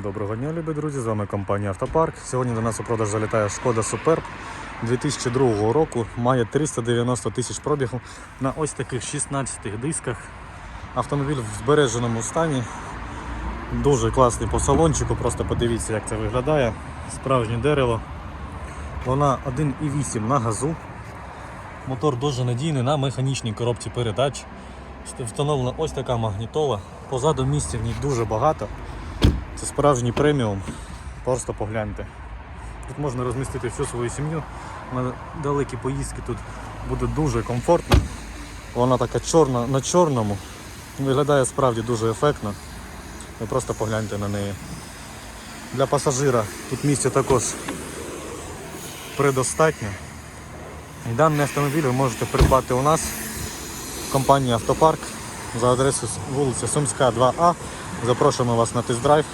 Доброго дня, любі друзі! З вами компанія Автопарк. Сьогодні до нас у продаж залітає Шкода Суперб 2002 року. Має 390 тисяч пробігу на ось таких 16 дисках. Автомобіль в збереженому стані. Дуже класний по салончику, просто подивіться, як це виглядає. Справжнє дерево. Вона 1,8 на газу. Мотор дуже надійний на механічній коробці передач. Встановлена ось така магнітола. Позаду місця в ній дуже багато. Це справжній преміум. Просто погляньте. Тут можна розмістити всю свою сім'ю. На далекі поїздки тут буде дуже комфортно. Вона така чорна на чорному. Виглядає справді дуже ефектно. Ви просто погляньте на неї. Для пасажира тут місця також предостатньо. І даний автомобіль ви можете придбати у нас в компанії Автопарк за адресою вулиця Сумська 2А. Запрошуємо вас на тест-драйв.